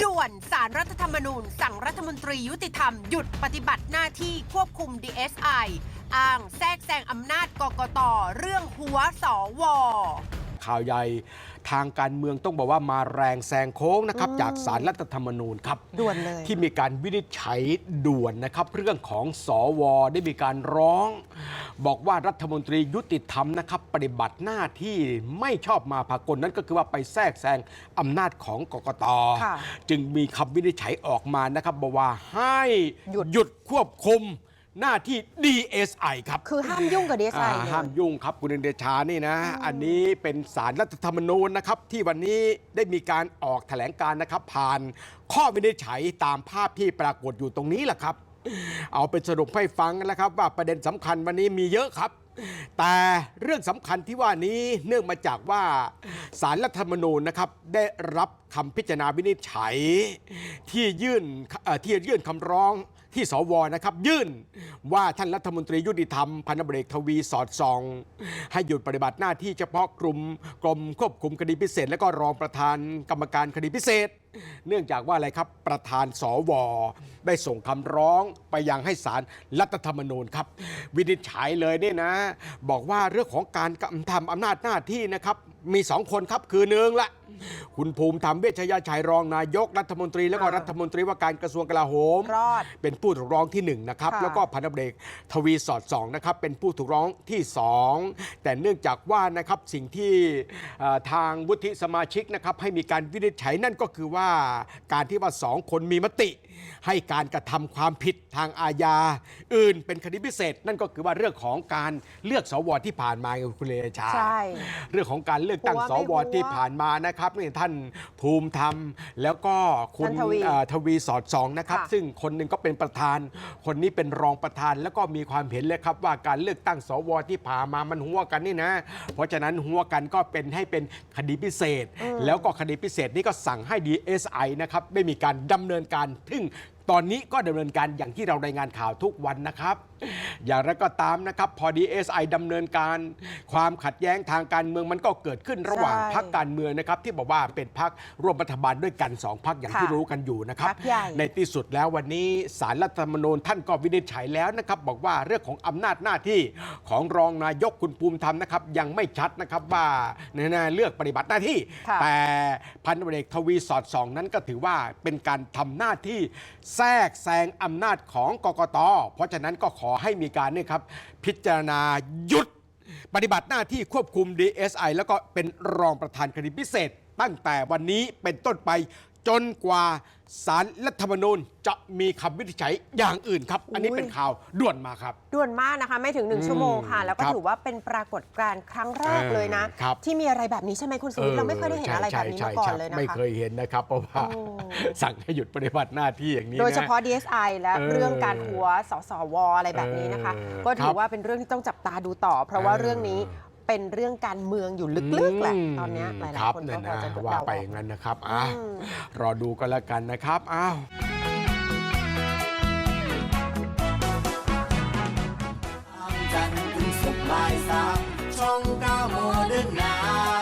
ด่วนสารรัฐธรรมนูญ สั่งรัฐมนตรียุติธรรม หยุดปฏิบัติหน้าที่ควบคุม DSI อ้างแทรกแซงอำนาจกกตเรื่องหัวสว ข่าวใหญ่ทางการเมืองต้องบอกว่ามาแรงแซงโค้งนะครับจากสารรัฐธรรมนูญครับด่วนเลยที่มีการวินิจฉัยด่วนนะครับ เรื่องของสอวได้มีการร้อง บอกว่ารัฐมนตรียุติธรรมนะครับ ปฏิบัติหน้าที่ไม่ชอบมาพากลนั่นก็คือว่าไปแทรกแซงอำนาจของกกตค่ะจึงมีคำวินิจฉัยออกมานะครับบอกว่าให้หยุดหยุดควบคุม หน้าที่ DSI ครับ คือห้ามยุ่งกับดีไซอ่าน์เลยห้ามยุ่งครับคุณเดชานี่นะ อันนี้เป็นสารรัฐธรรมนูญนะครับ ที่วันนี้ได้มีการออกแถลงการนะครับ ผ่านข้อวินิจฉัยตามภาพที่ปรากฏอยู่ตรงนี้แหละครับ เอาเป็นสรุปให้ฟังนะครับ ว่าประเด็นสำคัญวันนี้มีเยอะครับ แต่เรื่องสำคัญที่ว่านี้เนื่องมาจากว่าสารรัฐธรรมนูญนะครับได้รับคำพิจารณาวินิจฉัย ที่ยื่นเอ่อที่ยื่นคำร้องที่สวนะครับยื่นว่าท่านรัฐมนตรียุติธรรมพันธบเอกทวีสอดส่อง ให้หยุดปฏิบัติหน้าที่เฉพาะกลุ่มกรมควบคุมคดีพิเศษ และก็รองประธานกรรมการคดีพิเศษ เนื่องจากว่าอะไรครับประธานสว ได้ส่งคำร้องไปยังให้ศาลรัฐธรรมนูญครับ วินิจฉัยเลยเนี่ยนะ บอกว่าเรื่องของการกำทำอำนาจหน้าที่นะครับ มีสองคนครับคือหนึ่งละ คุณภูมิธรรมเวชยชัยรองนายกรัฐมนตรี และก็อ่ารัฐมนตรีว่าการกระทรวงกลาโหม รอด เป็นผู้ถูกร้องที่1นะครับ ค่ะ แล้วก็พันธบเอกทวีสอดส่องนะครับ เป็นผู้ถูกร้องที่2แต่เนื่องจากว่านะครับสิ่งที่เอ่อทางวุฒิสมาชิกนะครับ ให้มีการวินิจฉัยนั่นก็คือว่าการที่ว่าสองคนมีมติ ให้การกระทำความผิดทางอาญาอื่นเป็นคดีพิเศษ นั่นก็คือว่าเรื่องของการเลือกสวที่ผ่านมาไงคุณเลชา ใช่ เรื่องของการเลือกตั้งหัวสไม่วหัวที่ผ่านมานะครับนี่ท่านภูมิธรรม แล้วก็คุณท่านทวีเอ่อทวีสอดส่องนะครับค่ะซึ่งคนหนึ่งก็เป็นประธาน คนนี้เป็นรองประธาน แล้วก็มีความเห็นเลยครับว่าการเลือกตั้งสวที่ผ่านมามันหัวกันนี่นะ เพราะฉะนั้นหัวกันก็เป็นให้เป็นคดีพิเศษ แล้วก็คดีพิเศษนี้ก็สั่งให้ DSI นะครับได้มีการดำเนินการซึ่งตอนนี้ก็ดำเนินการอย่างที่เรารายงานข่าวทุกวันนะครับ อย่างไรก็ตามนะครับ พอ DSI ดำเนินการความขัดแย้งทางการเมืองมันก็เกิดขึ้นระหว่างใช่พรรคการเมืองนะครับ ที่บอกว่าเป็นพรรคร่วมรัฐบาลด้วยกันสองพรรคอย่างค่ะที่รู้กันอยู่นะครับพรรคใหญ่ในที่สุดแล้ววันนี้สารรัฐธรรมนูญท่านก็วินิจฉัยแล้วนะครับ บอกว่าเรื่องของอำนาจหน้าที่ของรองนายกคุณภูมิธรรมนะครับ ยังไม่ชัดนะครับว่าในหน้าเลือกปฏิบัติหน้าที่ค่ะแต่พันตำรวจเอกทวีสอดส่องนั้นก็ถือว่าเป็นการทำหน้าที่แทรกแซงอำนาจของกกตเพราะฉะนั้นก็ขอให้มีการเนี่ยครับพิจารณาหยุด ปฏิบัติหน้าที่ควบคุม DSI แล้วก็เป็นรองประธานคดีพิเศษ ตั้งแต่วันนี้เป็นต้นไป จนกว่าสารรัฐธรรมนูญจะมีคำวินิจฉัยอย่างอื่นครับ อันนี้อุ๊ยเป็นข่าวด่วนมาครับ ด่วนมากนะคะ ไม่ถึงอืม1ชั่วโมงค่ะ แล้วก็ครับถือว่าเป็นปรากฏการณ์ครั้งแรกเออเลยนะครับที่มีอะไรแบบนี้ใช่ไหมคุณสุวิทย์เราไม่เคยได้เห็นอะไรแบบนี้มาก่อนเลยนะไม่คะเคยเห็นนะครับเพราะว่าโอ้สั่งให้หยุดปฏิบัติหน้าที่อย่างนี้นโดยเฉพาะ DSI และเออเรื่องการหัวสสวอะไรแบบนี้นะคะเออก็ถืครัอบว่าเป็นเรื่องที่ต้องจับตาดูต่อ เพราะว่าเรื่องนี้ เป็นเรื่องการเมืองอยู่ลึกๆแหละตอนนี้ยหลายคนก็พจะว่าไปอย่างนั้นนะครับอะรอดูกันแล้วกันนะครับอ้าวจันทร์ถึงศุกบ่ายสามช่องเก้าโมเดิร์นนท์